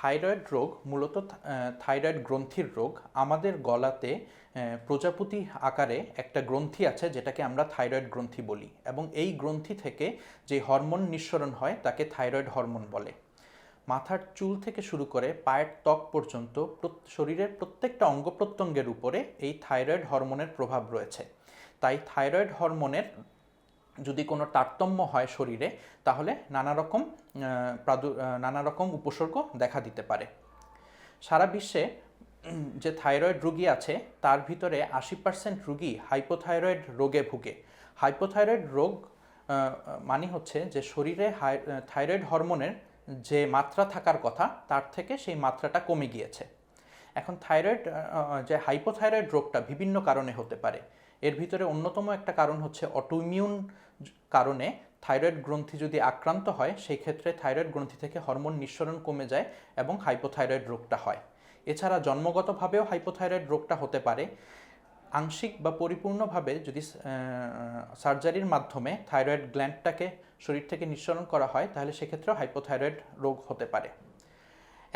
Thyroid রোগ, মূলত thyroid গ্রন্থির রোগ, আমাদের গলাতে প্রজাপতি আকারে একটা গ্রন্থি আছে যেটাকে আমরা থাইরয়েড গ্রন্থি বলি এবং এই গ্রন্থি থেকে যে হরমোন নিঃসরণ হয় তাকে থাইরয়েড হরমোন বলে। মাথার চুল থেকে শুরু করে পায়ের ত্বক পর্যন্ত শরীরের প্রত্যেকটা অঙ্গ প্রত্যঙ্গের উপরে এই থাইরয়েড হরমোনের প্রভাব রয়েছে। তাই থাইরয়েড হরমোনের যদি কোনো তারতম্য হয় শরীরে, তাহলে নানা রকম প্রাদু- নানা রকম উপসর্গ দেখা দিতে পারে। সারা বিশ্বে যে থাইরয়েড রোগী আছে, তার ভিতরে আশি পার্সেন্ট রুগী হাইপোথাইরয়েড রোগে ভুগে। হাইপোথাইরয়েড রোগ মানে হচ্ছে যে শরীরে থাইরয়েড হরমোনের যে মাত্রা থাকার কথা, তার থেকে সেই মাত্রাটা কমে গিয়েছে। এখন থাইরয়েড যে হাইপোথাইরয়েড রোগটা বিভিন্ন কারণে হতে পারে। এর ভিতরে অন্যতম একটা কারণ হচ্ছে অটোইমিউন কারণে থাইরয়েড গ্রন্থি যদি আক্রান্ত হয়, সেই ক্ষেত্রে থাইরয়েড গ্রন্থি থেকে হরমোন নিঃসরণ কমে যায় এবং হাইপোথাইরয়েড রোগটা হয়। এছাড়া জন্মগতভাবেও হাইপোথাইরয়েড রোগটা হতে পারে। আংশিক বা পরিপূর্ণভাবে যদি সার্জারির মাধ্যমে থাইরয়েড গ্ল্যান্ডটাকে শরীর থেকে নিঃসরণ করা হয়, তাহলে সেক্ষেত্রেও হাইপোথাইরয়েড রোগ হতে পারে।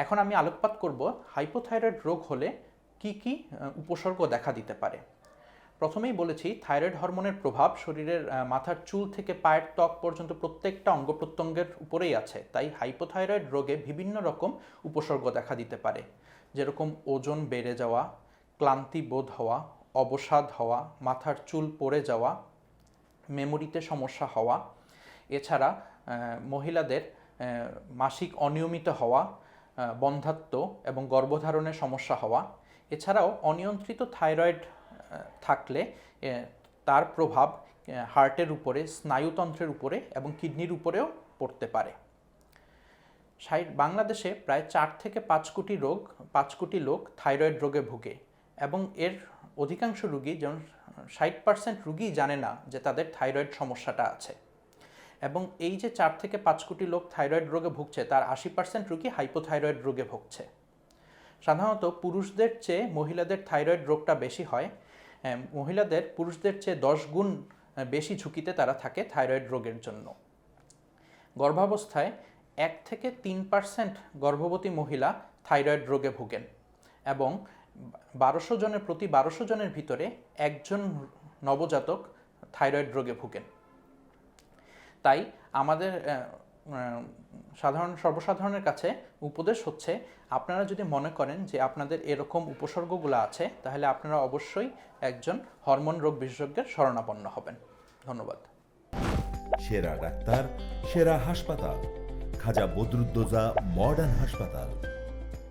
এখন আমি আলোকপাত করব হাইপোথাইরয়েড রোগ হলে কি কি উপসর্গ দেখা দিতে পারে। প্রথমেই বলেছি থাইরয়েড হরমোনের প্রভাব শরীরের মাথার চুল থেকে পায়ের ত্বক পর্যন্ত প্রত্যেকটা অঙ্গ প্রত্যঙ্গের উপরেই আছে। তাই হাইপোথাইরয়েড রোগে বিভিন্ন রকম উপসর্গ দেখা দিতে পারে। যেরকম ওজন বেড়ে যাওয়া ক্লান্তি বোধ হওয়া অবসাদ হওয়া মাথার চুল পড়ে যাওয়া মেমোরিতে সমস্যা হওয়া এছাড়া মহিলাদের মাসিক অনিয়মিত হওয়া আহ, বন্ধ্যাত্ব এবং গর্ভধারণের সমস্যা হওয়া। এছাড়াও অনিয়ন্ত্রিত থাইরয়েড থাকলে তার প্রভাব হার্টের উপরে স্নায়ুতন্ত্রের উপরে এবং কিডনির উপরেও পড়তে পারে। বাংলাদেশে প্রায় চার থেকে পাঁচ কোটি রোগ পাঁচ কোটি লোক থাইরয়েড রোগে ভুগে এবং এর অধিকাংশ রুগী যেমন ষাট পার্সেন্ট রুগী জানে না যে তাদের থাইরয়েড সমস্যাটা আছে এবং এই যে চার থেকে পাঁচ কোটি লোক থাইরয়েড রোগে ভুগছে তার আশি পার্সেন্ট রুগী হাইপোথাইরয়েড রোগে ভুগছে। সাধারণত পুরুষদের চেয়ে মহিলাদের থাইরয়েড রোগটা বেশি হ্যাঁ, মহিলাদের পুরুষদের চেয়ে দশ গুণ বেশি ঝুঁকিতে তারা থাকে থাইরয়েড রোগের জন্য। গর্ভাবস্থায় এক থেকে তিন পার্সেন্ট গর্ভবতী মহিলা থাইরয়েড রোগে ভোগেন এবং বারোশো জনের, প্রতি বারোশো জনের ভিতরে একজন নবজাতক থাইরয়েড রোগে ভোগেন। তাই আমাদের সাধারণ, সর্বসাধারণের কাছে উপদেশ হচ্ছে, আপনারা যদি মনে করেন যে আপনাদের এরকম উপসর্গগুলো আছে, তাহলে আপনারা অবশ্যই একজন হরমোন রোগ বিশেষজ্ঞের শরণাপন্ন হবেন। ধন্যবাদ। সেরা ডাক্তার, সেরা হাসপাতাল। খাজা বদরুদ্দোজা মডার্ন হাসপাতাল।